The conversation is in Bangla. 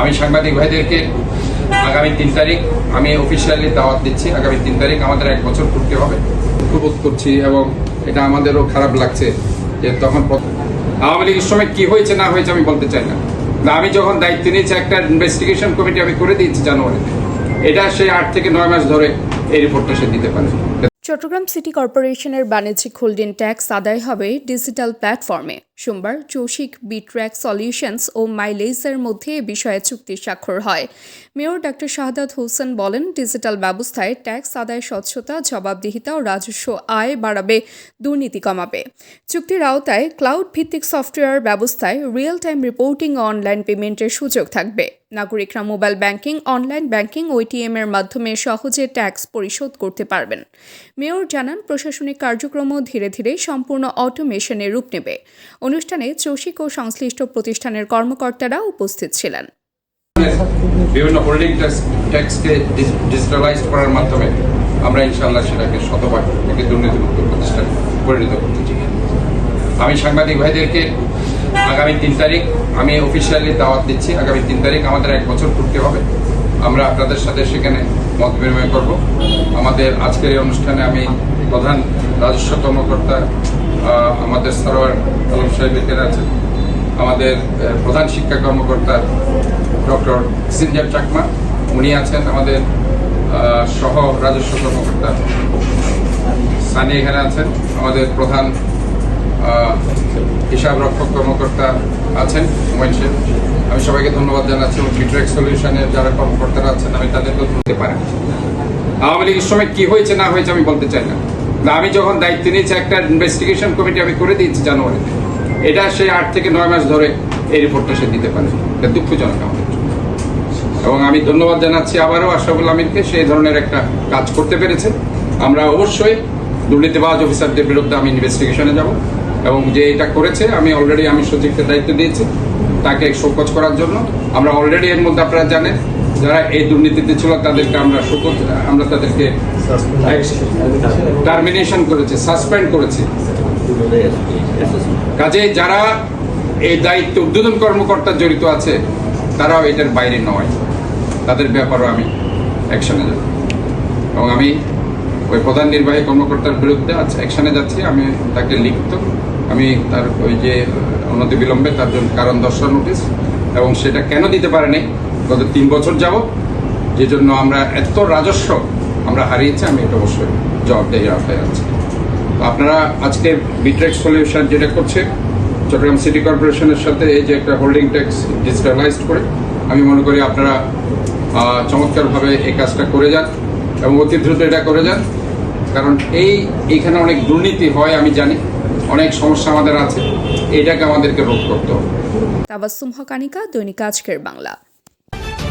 আমি সাংবাদিক ভাইদেরকে আগামী তিন তারিখ আমি অফিসিয়ালি দাওয়াত দিচ্ছি আগামী তিন তারিখ আমাদের এক বছর পূর্তি হবে। উপবোধ করছি এবং এটা আমাদেরও খারাপ লাগছে যে তখন আওয়ামী লীগের সময় কি হয়েছে না হয়েছে আমি বলতে চাই না, আমি যখন দায়িত্ব নিয়েছি একটা ইনভেস্টিগেশন কমিটি আমি করে দিয়েছি জানুয়ারিতে। এটা সেই আট থেকে নয় মাস ধরে এই রিপোর্টটা সে দিতে পারে চট্টগ্রাম সিটি কর্পোরেশনের বাণিজ্যিক হোল্ডিং ট্যাক্স আদায় হবে ডিজিটাল প্ল্যাটফর্মে। সোমবার চৌশিক বিট্র্যাক সলিউশনস ও মাইলেজের মধ্যে এ বিষয়ে চুক্তি স্বাক্ষর হয়। মেয়র ডক্টর শাহাদাত হোসেন বলেন, ডিজিটাল ব্যবস্থায় ট্যাক্স আদায় স্বচ্ছতা, জবাবদিহিতা ও রাজস্ব আয় বাড়াবে, দুর্নীতি কমাবে। চুক্তির আওতায় ক্লাউড ভিত্তিক সফটওয়্যার ব্যবস্থায় রিয়েল টাইম রিপোর্টিং ও অনলাইন পেমেন্টের সুযোগ থাকবে। নাগরিকরা মোবাইল ব্যাংকিং, অনলাইন ব্যাংকিং ও এটিএম এর মাধ্যমে সহজে ট্যাক্স পরিশোধ করতে পারবেন। মেয়র জানান, প্রশাসনিক কার্যক্রমও ধীরে ধীরে সম্পূর্ণ অটোমেশনে রূপ নেবে। অনুষ্ঠানে চৌশিক ও সংশ্লিষ্ট প্রতিষ্ঠানের কর্মকর্তারা উপস্থিত ছিলেন। বিভিন্ন হোল্ডিং ট্যাক্সকে ডিজিটালাইজ করার মাধ্যমে আমরা ইনশাআল্লাহ সেটাকে শতভাগ একটি দুর্নীতিমুক্ত প্রতিষ্ঠানে পরিণত করতে চাই। আমি সাংবাদিক ভাইদেরকে আগামী তিন তারিখ আমি অফিসিয়ালি দাওয়াত দিচ্ছি, আগামী তিন তারিখ আমাদের এক বছর পূর্তি হবে। আমরা আপনাদের সাথে সেখানে মত বিনিময় করব। আমাদের আজকের এই অনুষ্ঠানে আমি প্রধান রাজস্ব কর্মকর্তা আমাদের সরোয়ার আলম সাহেব এখানে আছেন। আমাদের প্রধান শিক্ষা কর্মকর্তা ডক্টর সিনজার চাকমা, উনি আছেন আমাদের সহ রাজস্ব কর্মকর্তা। সানি এখানে আছেন, আমাদের প্রধান হিসাব রক্ষক কর্মকর্তা আছেন, হুমায়ুন শেখ আমি সবাইকে ধন্যবাদ জানাচ্ছি এবং বিট্রেক সলিউশনের যারা কর্মকর্তারা আছেন, আমি তাদেরকেও ধরতে পারি আওয়ামী লীগের সময় কি হয়েছে, না হয়েছে আমি বলতে চাই না। আমি যখন দায়িত্ব নিয়েছি, একটা ইনভেস্টিগেশন কমিটি আমি করে দিয়েছি জানুয়ারিতে। এটা সেই আট থেকে নয় মাস ধরে এই রিপোর্টটা সে দিতে পারে এটা দুঃখজনক আমাদের এবং আমি ধন্যবাদ জানাচ্ছি আবারও আশরাফুল আমিনকে সেই ধরনের একটা কাজ করতে পেরেছে। আমরা অবশ্যই দুর্নীতিবাজ অফিসারদের বিরুদ্ধে আমি ইনভেস্টিগেশনে যাব। এবং যে এটা করেছে, আমি অলরেডি আমি সচিবকে দায়িত্ব দিয়েছি, তাকে শোকজ করার জন্য। আমরা অলরেডি এর মধ্যে আপনারা জানেন যারা এই দুর্নীতিতে ছিল, তাদেরকে আমরা আমরা তাদেরকে টার্মিনেশন করেছে সাসপেন্ড করেছি। কাজে যারা এই দায়িত্ব উদ্বোধন কর্মকর্তা জড়িত আছে, তারাও এটার বাইরে নয়। তাদের ব্যাপারও আমি অ্যাকশনে যাব। এবং আমি ওই প্রধান নির্বাহী কর্মকর্তার বিরুদ্ধে অ্যাকশনে যাচ্ছি। আমি তাকে লিখিত, আমি তার ওই যে অনতি বিলম্বে তার জন্য কারণ দর্শন নোটিশ, এবং সেটা কেন দিতে পারেনি গত তিন বছর যাব যে জন্য আমরা এত রাজস্ব আমরা হারিয়েছি, আমি এটা অবশ্যই জবাবদেহি আওতায় আছি আপনারা আজকে বিট্রেক সলিউশন যেটা করছে, চট্টগ্রাম সিটি কর্পোরেশনের সাথে এই যে একটা হোল্ডিং ট্যাক্স ডিজিটালাইজড করে, আমি মনে করি আপনারা চমৎকারভাবে এই কাজটা করে যান এবং অতি দ্রুত এটা করে যান। কারণ এই এখানে অনেক দুর্নীতি হয়, আমি জানি। অনেক সমস্যা আমাদের আছে। এটাকে আমাদেরকে রোধ করতে হবে। তাবাসসুম হকানিকা দৈনিক আজকের বাংলা।